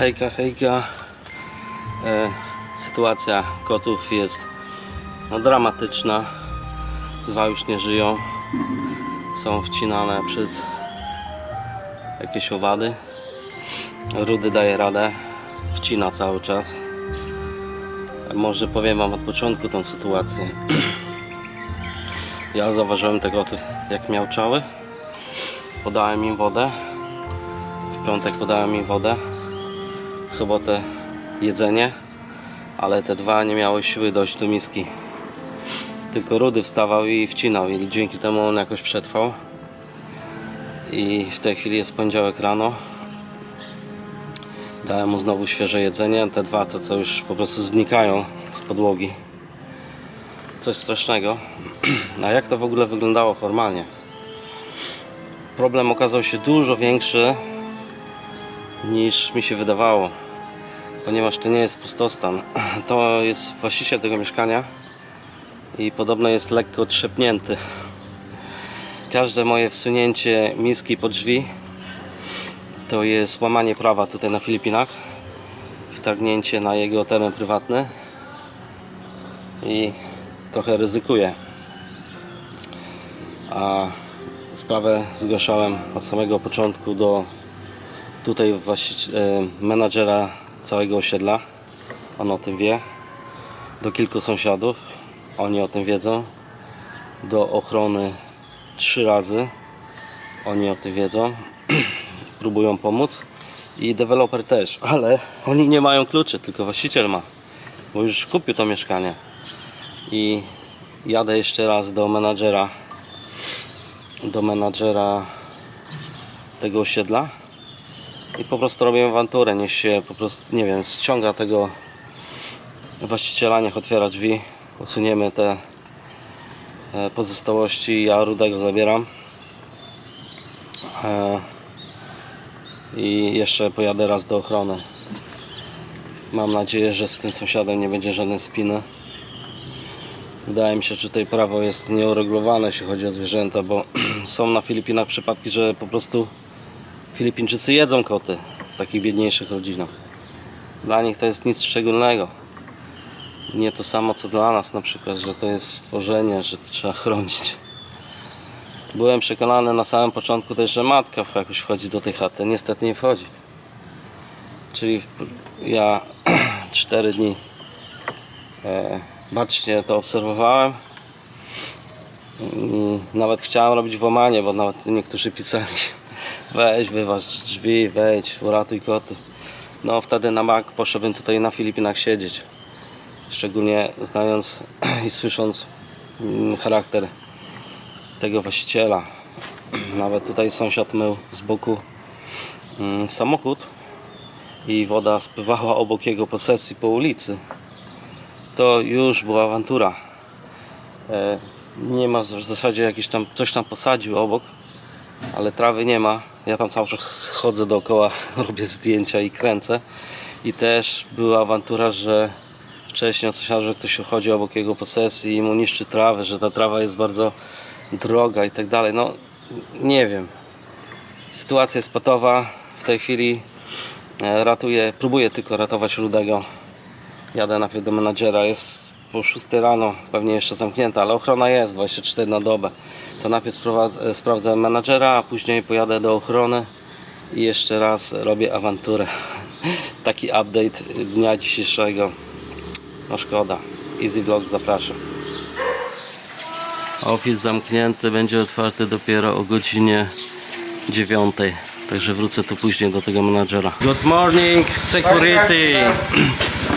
Hejka, hejka. E, sytuacja kotów jest no, dramatyczna. Dwa już nie żyją. Są wcinane przez jakieś owady. Rudy daje radę. Wcina cały czas. Może powiem Wam od początku tą sytuację. Ja zauważyłem te koty jak miałczały. Podałem im wodę. W piątek podałem im wodę. W sobotę jedzenie. Ale te dwa nie miały siły dojść do miski. Tylko Rudy wstawał i wcinał i dzięki temu on jakoś przetrwał. I w tej chwili jest poniedziałek rano. Dałem mu znowu świeże jedzenie. Te dwa to co już po prostu znikają z podłogi. Coś strasznego. A jak to w ogóle wyglądało formalnie? Problem okazał się dużo większy niż mi się wydawało. Ponieważ to nie jest pustostan. To jest właściciel tego mieszkania i podobno jest lekko trzepnięty. Każde moje wsunięcie miski pod drzwi to jest łamanie prawa tutaj na Filipinach. Wtargnięcie na jego teren prywatny i trochę ryzykuję. A sprawę zgłaszałem od samego początku do tutaj właścici- e, menadżera całego osiedla. On o tym wie. Do kilku sąsiadów. Oni o tym wiedzą. Do ochrony trzy razy. Oni o tym wiedzą. Próbują pomóc. I deweloper też, ale oni nie mają kluczy, tylko właściciel ma. Bo już kupił to mieszkanie. I jadę jeszcze raz do menadżera do menadżera tego osiedla i po prostu robię awanturę, niech się po prostu, nie wiem, ściąga tego właściciela, niech otwiera drzwi, usuniemy te e, pozostałości, ja Rudego zabieram e, i jeszcze pojadę raz do ochrony. Mam nadzieję, że z tym sąsiadem nie będzie żadnej spiny. Wydaje mi się, że tutaj prawo jest nieuregulowane, jeśli chodzi o zwierzęta, bo są na Filipinach przypadki, że po prostu Filipińczycy jedzą koty w takich biedniejszych rodzinach. Dla nich to jest nic szczególnego. Nie to samo co dla nas na przykład, że to jest stworzenie, że to trzeba chronić. Byłem przekonany na samym początku też, że matka jakoś wchodzi do tej chaty. Niestety nie wchodzi. Czyli ja 4 dni e, bacznie to obserwowałem i nawet chciałem robić włamanie, bo nawet niektórzy pisali weź, wyważ drzwi, wejdź, uratuj koty. No wtedy na mak poszedłbym tutaj na Filipinach siedzieć. Szczególnie znając i słysząc mm, charakter tego właściciela. Nawet tutaj sąsiad mył z boku mm, samochód i woda spływała obok jego posesji po ulicy. To już była awantura. E, nie ma w zasadzie jakiś tam, coś tam posadził obok, ale trawy nie ma. Ja tam cały czas chodzę dookoła, robię zdjęcia i kręcę. I też była awantura, że wcześniej on słyszał, że ktoś chodzi obok jego posesji i mu niszczy trawę, że ta trawa jest bardzo droga i tak dalej. No nie wiem. Sytuacja jest patowa. W tej chwili e, ratuję, próbuję tylko ratować Rudego. Jadę najpierw do menadżera, jest po 6 rano, pewnie jeszcze zamknięta, ale ochrona jest 24 na dobę. To najpierw sprowadz- sprawdzę menadżera, a później pojadę do ochrony i jeszcze raz robię awanturę. Taki update dnia dzisiejszego. No szkoda. Easy Vlog zapraszam. Office zamknięty, będzie otwarty dopiero o godzinie 9. Także wrócę tu później do tego menadżera. Good morning, security.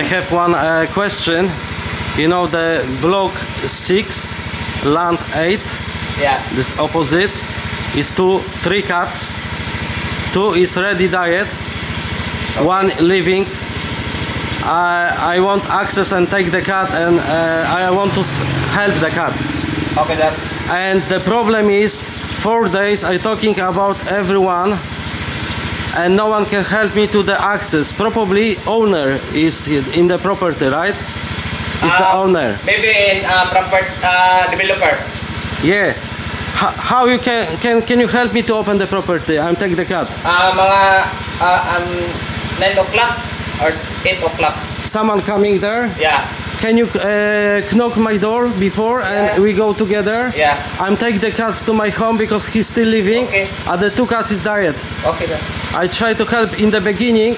I have one uh, question. You know the block 6, land 8, Yeah. this opposite is two, three cats. Two is ready diet, one living. I, I want access and take the cat and uh, I want to help the cat. Okay, then. And the problem is, four days I talking about everyone, and no one can help me to the access. Probably owner is in the property, right? Is the Uh, owner? Maybe in uh, proper uh, developer. Yeah. How, how you can can can you help me to open the property? I'm take the cat. Uh, mga uh, um, 9 o'clock or 8 o'clock. Someone coming there? Yeah. Can you uh, knock my door before and Yeah. we go together? Yeah. I'm take the cats to my home because he's still living. Okay. And the two cats is diet. Okay, sir. I try to help in the beginning,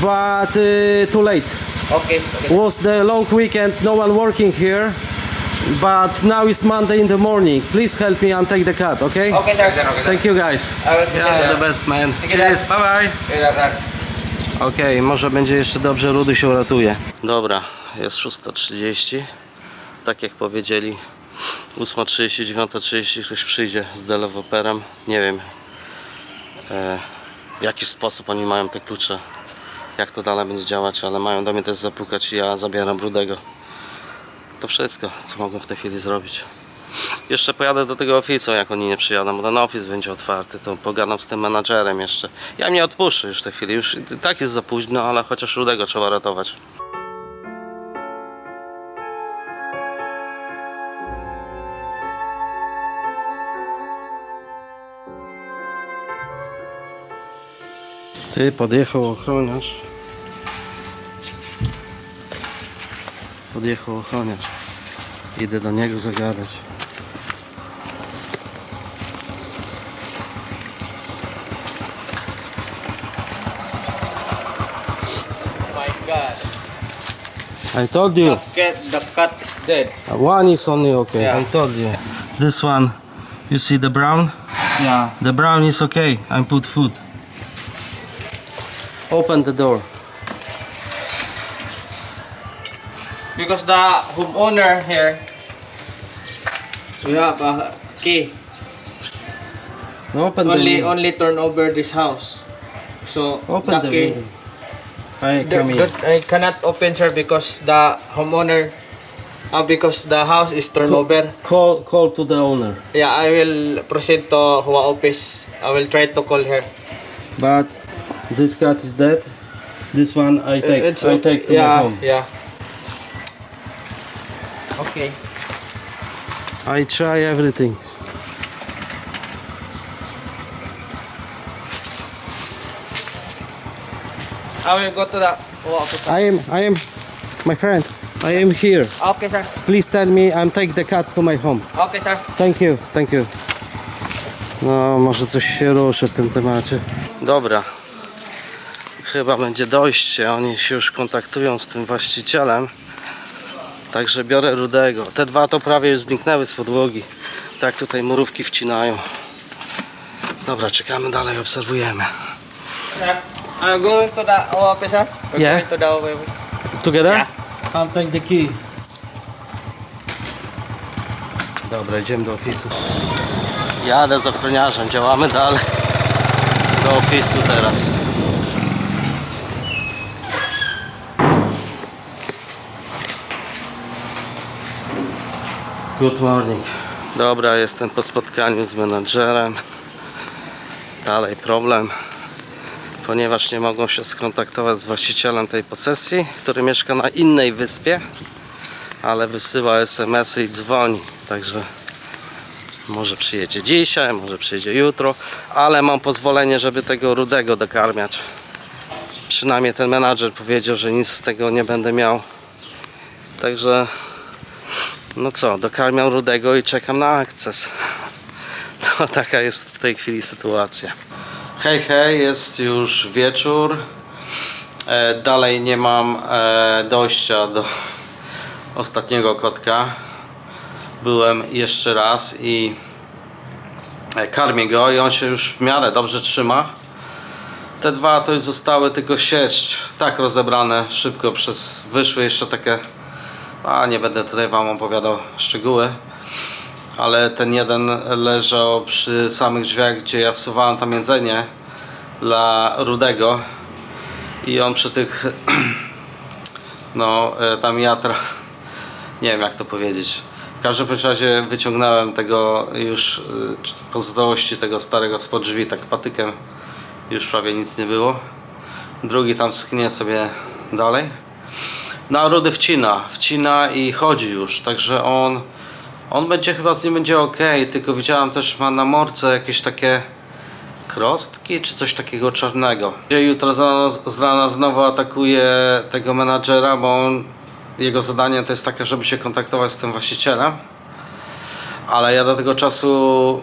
but uh, too late. Okay. okay. Was the long weekend, no one working here. But now it's Monday in the morning. Please help me and take the cat, okay? Okay, sir. Okay, sir. Thank you guys. Will Yeah, the best man. You, Cheers, sir. bye bye. Okay, sir. Okej, może będzie jeszcze dobrze, Rudy się uratuje. Dobra, jest 6.30. Tak jak powiedzieli, 8.30, 9.30 ktoś przyjdzie z deweloperem. Nie wiem e, w jaki sposób oni mają te klucze, jak to dalej będzie działać, ale mają do mnie też zapukać i ja zabieram Rudego. To wszystko, co mogą w tej chwili zrobić. Jeszcze pojadę do tego ofisu, jak oni nie przyjadą, bo ten ofis będzie otwarty, to pogadam z tym menadżerem jeszcze. Ja mnie odpuszczę już w tej chwili, już tak jest za późno, ale chociaż Rudego trzeba ratować. Ty, podjechał ochroniarz. Podjechał ochroniarz. Idę do niego zagadać. Oh my God. I told you. The cat, the cat is dead. One is only okay. Yeah. I told you. This one, you see the brown? Yeah. The brown is okay. I put food. Open the door. Because the homeowner here, we have a key. Open Only, the only turn over this house. So Open the key, window. I the- come in. I cannot open sir because the homeowner, uh, because the house is turned over. Call call to the owner. Yeah, I will proceed to Hua office. I will try to call her. But this cat is dead. This one I take. It's I take to yeah, my home. Yeah. Okay. I try everything. I will go to the office. I am I am my friend. I am here. Okay, sir. Please tell me I'm take the cat to my home. Okay, sir. Thank you, thank you. No, może coś się ruszy w tym temacie. Dobra. Chyba będzie dojście. Oni się już kontaktują z tym właścicielem. Także biorę rudego. Te dwa to prawie już zniknęły z podłogi. Tak tutaj murówki wcinają. Dobra, czekamy dalej, obserwujemy. Sir, I'm going to the office, sir. We're Yeah. going to the office. Together? Yeah. I'll take the key. Dobra, idziemy do ofisu. Jadę z ochroniarzem, działamy dalej. Do ofisu teraz. Good morning. Dobra, jestem po spotkaniu z menadżerem. Dalej problem ponieważ nie mogą się skontaktować z właścicielem tej posesji, który mieszka na innej wyspie, ale wysyła SMS-y i dzwoni, także może przyjedzie dzisiaj, może przyjedzie jutro, ale mam pozwolenie, żeby tego rudego dokarmiać. Przynajmniej ten menadżer powiedział, że nic z tego nie będę miał. Także no co, dokarmiam rudego i czekam na akces. To taka jest w tej chwili sytuacja. Hej, hej, jest już wieczór. E, dalej nie mam e, dojścia do ostatniego kotka. Byłem jeszcze raz i e, karmię go i on się już w miarę dobrze trzyma. Te dwa to już zostały tylko sieć tak rozebrane szybko przez wyszły jeszcze takie a nie będę tutaj wam opowiadał szczegóły ale ten jeden leżał przy samych drzwiach, gdzie ja wsuwałem tam jedzenie dla Rudego i on przy tych no e, tam jatra nie wiem jak to powiedzieć. W każdym razie wyciągnąłem tego już e, pozostałości tego starego spod drzwi tak patykiem już prawie nic nie było. Drugi tam sknie sobie dalej a Rudy wcina, wcina i chodzi już, także on on będzie chyba z nim będzie ok, tylko widziałem też ma na morce jakieś takie chrostki czy coś takiego czarnego. Jutro z rana, z rana znowu atakuje tego menadżera, bo on, jego zadanie to jest takie, żeby się kontaktować z tym właścicielem. Ale ja do tego czasu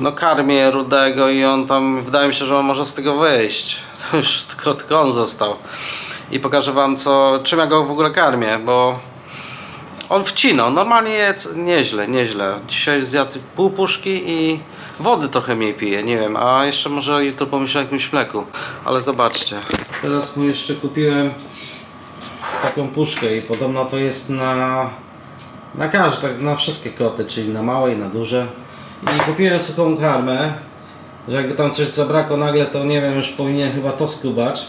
no karmię Rudego i on tam, wydaje mi się, że on może z tego wyjść. To już tylko, tylko on został. I pokażę wam co, czym ja go w ogóle karmię, bo on wcinał, normalnie jest nieźle, nieźle. Dzisiaj zjadł pół puszki i wody trochę mniej pije, nie wiem, a jeszcze może jutro pomyślę o jakimś mleku, ale zobaczcie. Teraz mu jeszcze kupiłem taką puszkę i podobno to jest na na każde, na wszystkie koty, czyli na małe i na duże. I kupiłem suchą karmę, że jakby tam coś zabrakło nagle, to nie wiem, już powinien chyba to skubać.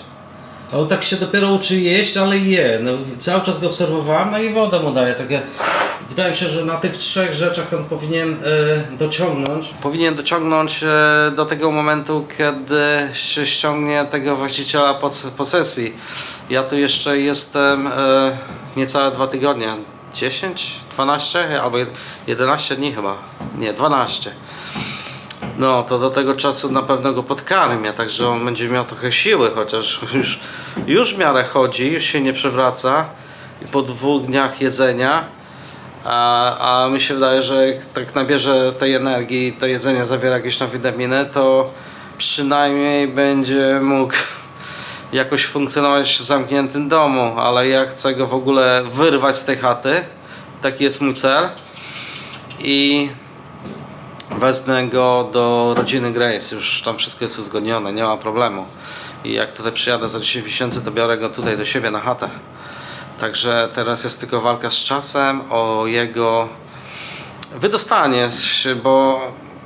A on tak się dopiero uczy jeść, ale je. No, cały czas go obserwowałem, no i wodę mu daję. Takie, wydaje mi się, że na tych trzech rzeczach on powinien e, dociągnąć. Powinien dociągnąć e, do tego momentu, kiedy się ściągnie tego właściciela pod posesji. Ja tu jeszcze jestem e, niecałe dwa tygodnie. 10, 12 albo 11 dni chyba. Nie, 12. No, to do tego czasu na pewno go podkarmię, także on będzie miał trochę siły, chociaż już, już w miarę chodzi, już się nie przewraca i po dwóch dniach jedzenia, a, a mi się wydaje, że jak tak nabierze tej energii to jedzenie zawiera jakieś tam witaminy, to przynajmniej będzie mógł jakoś funkcjonować w zamkniętym domu, ale ja chcę go w ogóle wyrwać z tej chaty, taki jest mój cel i wezmę go do rodziny Grace. Już tam wszystko jest uzgodnione, nie ma problemu. I jak tutaj przyjadę za 10 miesięcy, to biorę go tutaj do siebie na chatę. Także teraz jest tylko walka z czasem o jego wydostanie bo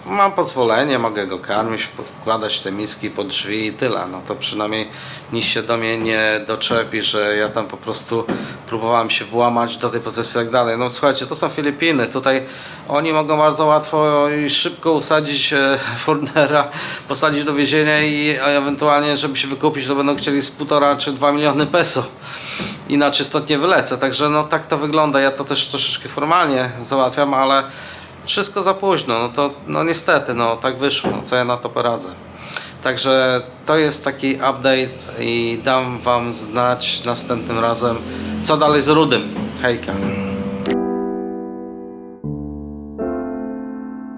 mam pozwolenie, mogę go karmić, wkładać te miski pod drzwi i tyle. No to przynajmniej nic się do mnie nie doczepi, że ja tam po prostu próbowałem się włamać do tej pozycji i tak dalej. No słuchajcie, to są Filipiny. Tutaj oni mogą bardzo łatwo i szybko usadzić e, Fornera, posadzić do więzienia i ewentualnie, żeby się wykupić, to będą chcieli z półtora czy dwa miliony peso. Inaczej stąd nie wylecę. Także no tak to wygląda. Ja to też troszeczkę formalnie załatwiam, ale wszystko za późno, no to no niestety, no tak wyszło, no, co ja na to poradzę. Także to jest taki update i dam wam znać następnym razem, co dalej z Rudym. Hejka.